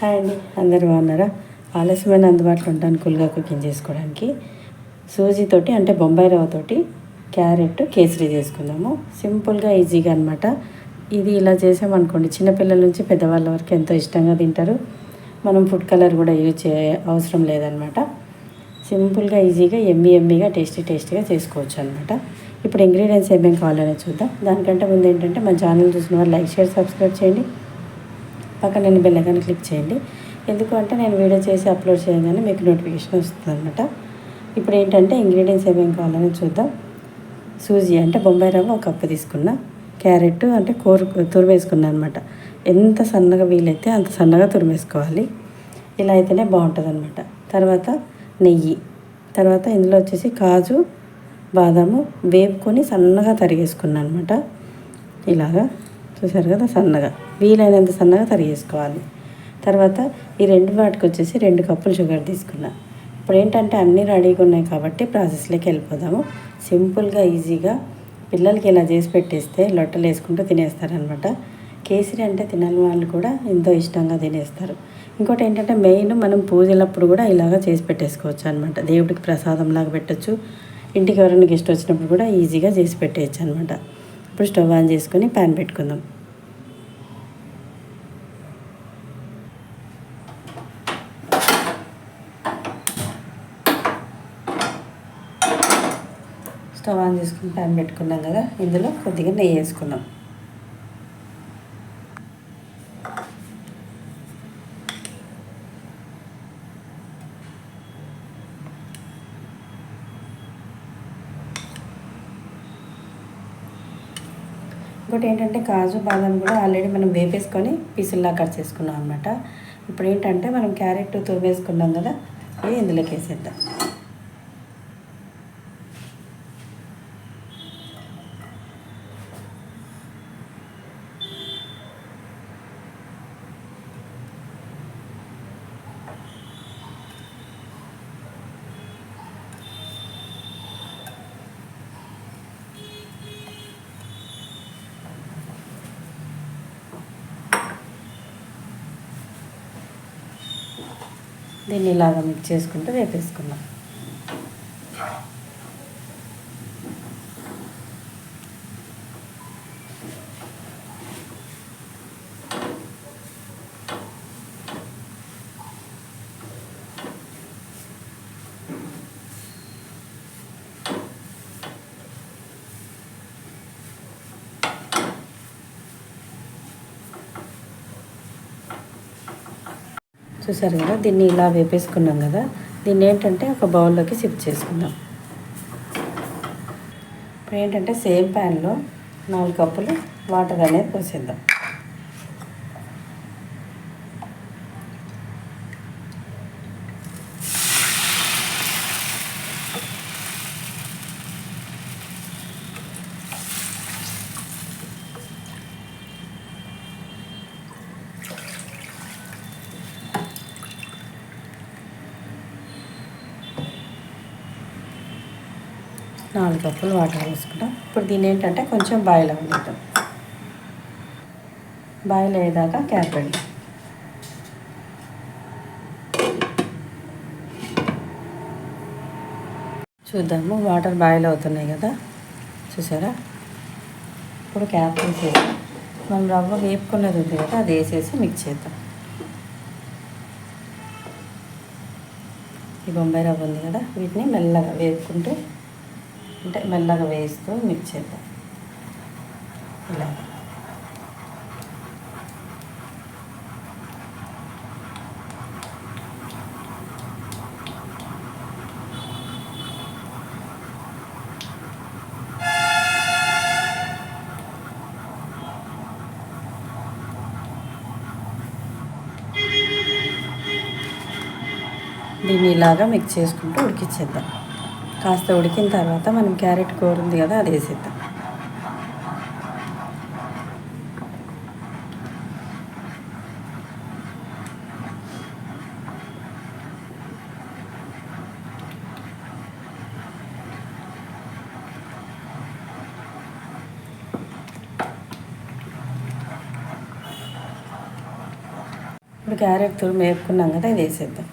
Hi అండి. అందరు బాగున్నారా? ఆలస్యమైన అందుబాటులో ఉంటాను కూల్గా కుకింగ్ చేసుకోవడానికి సూజీతోటి అంటే బొంబాయి రవ్వతోటి క్యారెట్ కేసరి చేసుకుందాము. సింపుల్గా ఈజీగా అనమాట ఇది ఇలా చేసామనుకోండి చిన్నపిల్లల నుంచి పెద్దవాళ్ళ వరకు ఎంతో ఇష్టంగా తింటారు. మనం ఫుడ్ కలర్ కూడా యూజ్ చే అవసరం లేదనమాట సింపుల్గా ఈజీగా ఎమ్మి ఎమ్మిగా టేస్టీ టేస్టీగా చేసుకోవచ్చు అనమాట ఇప్పుడు ఇంగ్రీడియంట్స్ ఏమేమి కావాలనే చూద్దాం. దానికంటే ముందు ఏంటంటే మన ఛానల్ చూసిన వాళ్ళు లైక్ షేర్ సబ్స్క్రైబ్ చేయండి. పక్కన నేను బెల్ ఐకాన్ క్లిక్ చేయండి. ఎందుకు అంటే నేను వీడియో చేసి అప్లోడ్ చేయగానే మీకు నోటిఫికేషన్ వస్తుంది అనమాట ఇప్పుడు ఏంటంటే ఇంగ్రీడియంట్స్ ఏమేమి కావాలని చూద్దాం. సూజీ అంటే బొంబాయి రవ్వ ఒక కప్పు తీసుకున్నా. క్యారెట్ అంటే కూర తురిమేసుకున్నా అనమాట ఎంత సన్నగా వీలైతే అంత సన్నగా తురిమేసుకోవాలి. ఇలా అయితేనే బాగుంటుంది అనమాట తర్వాత నెయ్యి. తర్వాత ఇందులో వచ్చేసి కాజు బాదాము వేపుకొని సన్నగా తరిగేసుకున్నాను అనమాట ఇలాగా. చూసారు కదా? సన్నగా. వీలైనంత సన్నగా తరిగేసుకోవాలి. తర్వాత ఈ రెండు వాటికి వచ్చేసి రెండు కప్పులు షుగర్ తీసుకున్నా. ఇప్పుడు ఏంటంటే అన్నీ రెడీగా ఉన్నాయి కాబట్టి ప్రాసెస్లోకి వెళ్ళిపోదాము. సింపుల్గా ఈజీగా పిల్లలకి ఇలా చేసి పెట్టేస్తే లొట్టలు వేసుకుంటూ తినేస్తారనమాట. కేసరి అంటే తినని వాళ్ళు కూడా ఎంతో ఇష్టంగా తినేస్తారు. ఇంకోటి ఏంటంటే మెయిన్ మనం పూజలప్పుడు కూడా ఇలాగ చేసి పెట్టేసుకోవచ్చు అనమాట. దేవుడికి ప్రసాదం లాగా పెట్టచ్చు. ఇంటికి ఎవరైనా గెస్ట్ వచ్చినప్పుడు కూడా ఈజీగా చేసి పెట్టేయచ్చు అనమాట. ఇప్పుడు స్టవ్ ఆన్ చేసుకొని ప్యాన్ పెట్టుకుందాం. స్టవ్ ఆన్ చేసుకుని ప్యాన్ పెట్టుకున్నాం కదా ఇందులో కొద్దిగా నెయ్యి వేసుకున్నాం. ఇంకోటి ఏంటంటే కాజు బాదం కూడా ఆల్రెడీ మనం వేపేసుకొని పీసుల్లా కట్ చేసుకున్నాం అనమాట ఇప్పుడు ఏంటంటే మనం క్యారెట్ తురిమేసుకున్నాం కదా ఇది ఇందులోకి వేసేద్దాం. దీన్ని ఇలాగ మిక్స్ చేసుకుంటూ వేపేసుకున్నాం చూసారు కదా దీన్ని ఇలా వేపేసుకున్నాం కదా దీన్ని ఏంటంటే ఒక బౌల్లోకి షిఫ్ట్ చేసుకుందాం. ఇప్పుడు ఏంటంటే సేమ్ ప్యాన్లో నాలుగు కప్పులు వాటర్ అనేది పోసేద్దాం. నాలుగు కప్పులు వాటర్ వేసుకుంటాం. ఇప్పుడు దీని ఏంటంటే కొంచెం బాయిల్ అవ్వలేదు బాయిల్ అయ్యేదాకా క్యాప్ పెడదాం. చూద్దాము వాటర్ బాయిల్ అవుతున్నాయి కదా. చూసారా? ఇప్పుడు క్యాప్ వేసేసి మనం రవ్వ వేపుకున్నది ఉంది కదా అది వేసేసి మిక్స్ చేద్దాం. ఈ బొంబాయి రవ్వ ఉంది కదా వీటిని మెల్లగా వేపుకుంటూ అంటే మెల్లగా వేస్తూ మిక్స్ చేద్దాం. ఇలా. దీన్ని ఇలాగా మిక్స్ చేసుకుంటూ ఉడికిచ్చేద్దాం. కాస్త ఉడికిన తర్వాత మనం క్యారెట్ కూర ఉంది కదా అది వేసేద్దాం. ఇప్పుడు క్యారెట్ తురుము వేపుకున్నాం కదా ఇది వేసేద్దాం.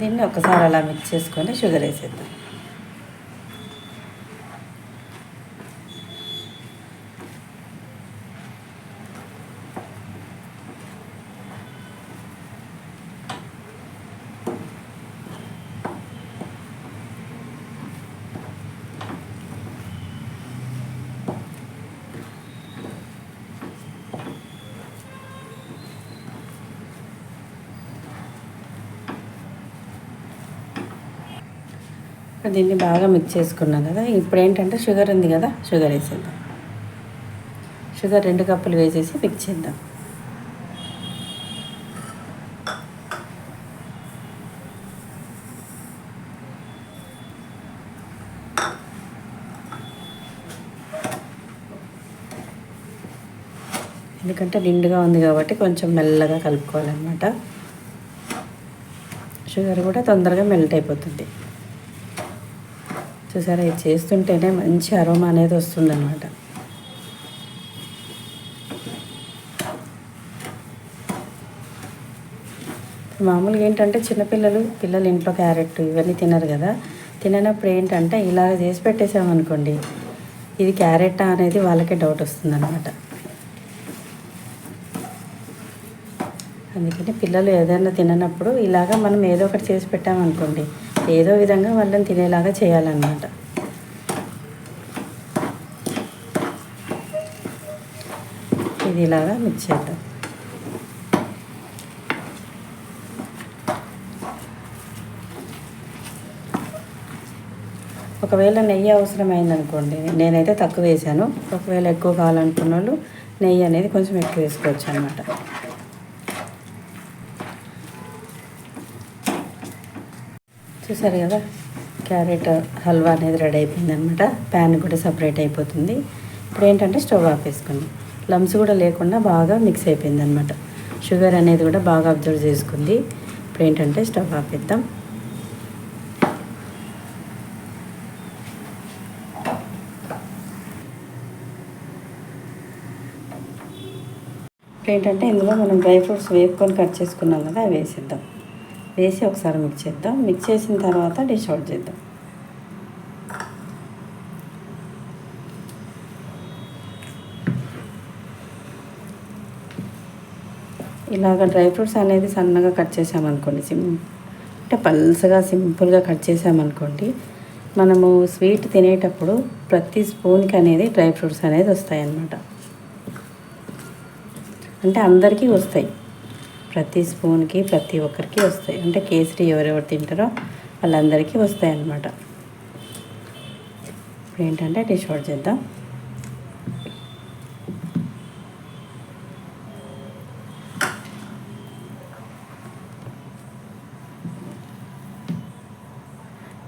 దీన్ని ఒకసారి అలా మిక్స్ చేసుకొని షుగర్ వేసేద్దాం. దీన్ని బాగా మిక్స్ చేసుకున్నాం కదా. ఇప్పుడు ఏంటంటే షుగర్ ఉంది కదా షుగర్ వేసేద్దాం. షుగర్ రెండు కప్పులు వేసేసి మిక్స్ చేద్దాం. ఎందుకంటే నిండుగా ఉంది కాబట్టి కొంచెం మెల్లగా కలుపుకోవాలన్నమాట. షుగర్ కూడా తొందరగా మెల్ట్ అయిపోతుంది. చూసారా ఇది చేస్తుంటేనే మంచి అరోమా అనేది వస్తుందన్నమాట. మామూలుగా ఏంటంటే చిన్నపిల్లలు పిల్లలు ఇంట్లో క్యారెట్ ఇవన్నీ తినరు కదా. తిననప్పుడు ఏంటంటే ఇలా చేసి పెట్టేసామనుకోండి ఇది క్యారెటా అనేది వాళ్ళకే డౌట్ వస్తుందన్నమాట. అందుకని పిల్లలు ఏదైనా తిననప్పుడు ఇలాగ మనం ఏదో ఒకటి చేసి పెట్టామనుకోండి ఏదో విధంగా వాళ్ళని తినేలాగా చేయాలన్నమాట. ఇది ఇలాగా మిక్స్ చేద్దాం. ఒకవేళ నెయ్యి అవసరమైందనుకోండి నేనైతే తక్కువ వేసాను. ఒకవేళ ఎక్కువ కావాలనుకున్న వాళ్ళు నెయ్యి అనేది కొంచెం ఎక్కువ వేసుకోవచ్చు అనమాట చూసారు కదా? క్యారెట్ హల్వా అనేది రెడీ అయిపోయింది అనమాట ప్యాన్ కూడా సపరేట్ అయిపోతుంది. ఇప్పుడు ఏంటంటే స్టవ్ ఆపేసుకుంది లమ్స్ కూడా లేకుండా బాగా మిక్స్ అయిపోయింది అనమాట షుగర్ అనేది కూడా బాగా అబ్జర్వ్ చేసుకుంది. ఇప్పుడు ఏంటంటే స్టవ్ ఆపేద్దాం ఇప్పుడు ఏంటంటే ఇందులో మనం డ్రై ఫ్రూట్స్ వేపుకొని కట్ చేసుకున్నాం కదా అవి వేసిద్దాం. వేసి ఒకసారి మిక్స్ చేద్దాం. మిక్స్ చేసిన తర్వాత డిష్ అవుట్ చేద్దాం. ఇలాగ డ్రై ఫ్రూట్స్ అనేది సన్నగా కట్ చేసామనుకోండి సిమ్ అంటే పల్సగా సింపుల్గా కట్ చేసామనుకోండి మనము స్వీట్ తినేటప్పుడు ప్రతి స్పూన్కి అనేది డ్రై ఫ్రూట్స్ అనేది వస్తాయి అన్నమాట అంటే అందరికీ వస్తాయి. ప్రతి స్పూన్కి ప్రతి ఒక్కరికి వస్తాయి. అంటే కేసరి ఎవరెవరు తింటారో వాళ్ళందరికీ వస్తాయి అన్నమాట. ఇప్పుడు ఏంటంటే డిష్ అవుట్ చేద్దాం.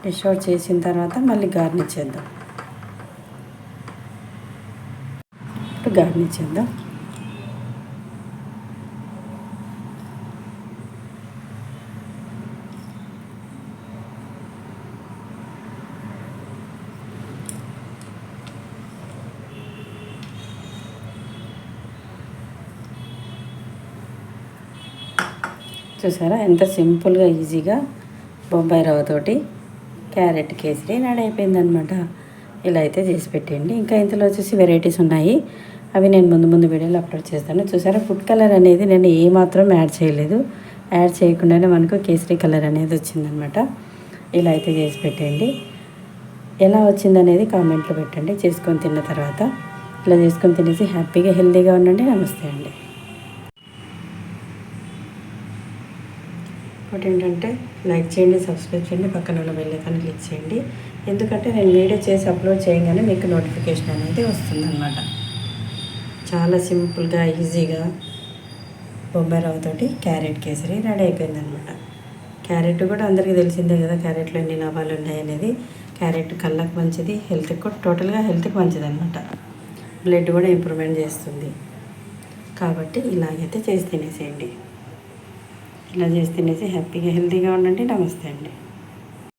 డిష్ అవుట్ చేసిన తర్వాత మళ్ళీ గార్నిష్ చేద్దాం. ఇప్పుడు గార్నిష్ చేద్దాం. చూసారా? ఎంత సింపుల్గా ఈజీగా బొంబాయి రవ్వతోటి క్యారెట్ కేసరి నడైపోయిందనమాట ఇలా అయితే చేసి పెట్టండి ఇంకా ఇంతలో వచ్చేసి వెరైటీస్ ఉన్నాయి. అవి నేను ముందు ముందు వీడియోలో అప్లోడ్ చేస్తాను. చూసారా? ఫుడ్ కలర్ అనేది నేను ఏమాత్రం యాడ్ చేయలేదు. యాడ్ చేయకుండానే మనకు కేసరి కలర్ అనేది వచ్చిందనమాట ఇలా అయితే చేసి పెట్టండి ఎలా వచ్చిందనేది కామెంట్లో పెట్టండి. చేసుకొని తిన్న తర్వాత ఇలా చేసుకొని తినేసి హ్యాపీగా హెల్తీగా ఉండండి. నమస్తే అండి. ఇంకోటి ఏంటంటే లైక్ చేయండి సబ్స్క్రైబ్ చేయండి పక్కన ఉన్న బెల్ ఐకాన్ క్లిక్ చేయండి. ఎందుకంటే నేను వీడియో చేసి అప్లోడ్ చేయగానే మీకు నోటిఫికేషన్ అనేది వస్తుందన్నమాట. చాలా సింపుల్గా ఈజీగా బొంబాయి రవ్వతోటి క్యారెట్ కేసరి రెడీ అయిపోయిందనమాట క్యారెట్ కూడా అందరికీ తెలిసిందే కదా క్యారెట్లో ఎన్ని లాభాలు ఉన్నాయి అనేది. క్యారెట్ కళ్ళకు మంచిది హెల్త్కి కూడా టోటల్గా హెల్త్కి మంచిది అనమాట బ్లడ్ కూడా ఇంప్రూవ్మెంట్ చేస్తుంది. కాబట్టి ఇలాగైతే చేసి తినేసేయండి. ఇలా చేసి తినేసి హ్యాపీగా హెల్తీగా ఉండండి. నమస్తే అండి.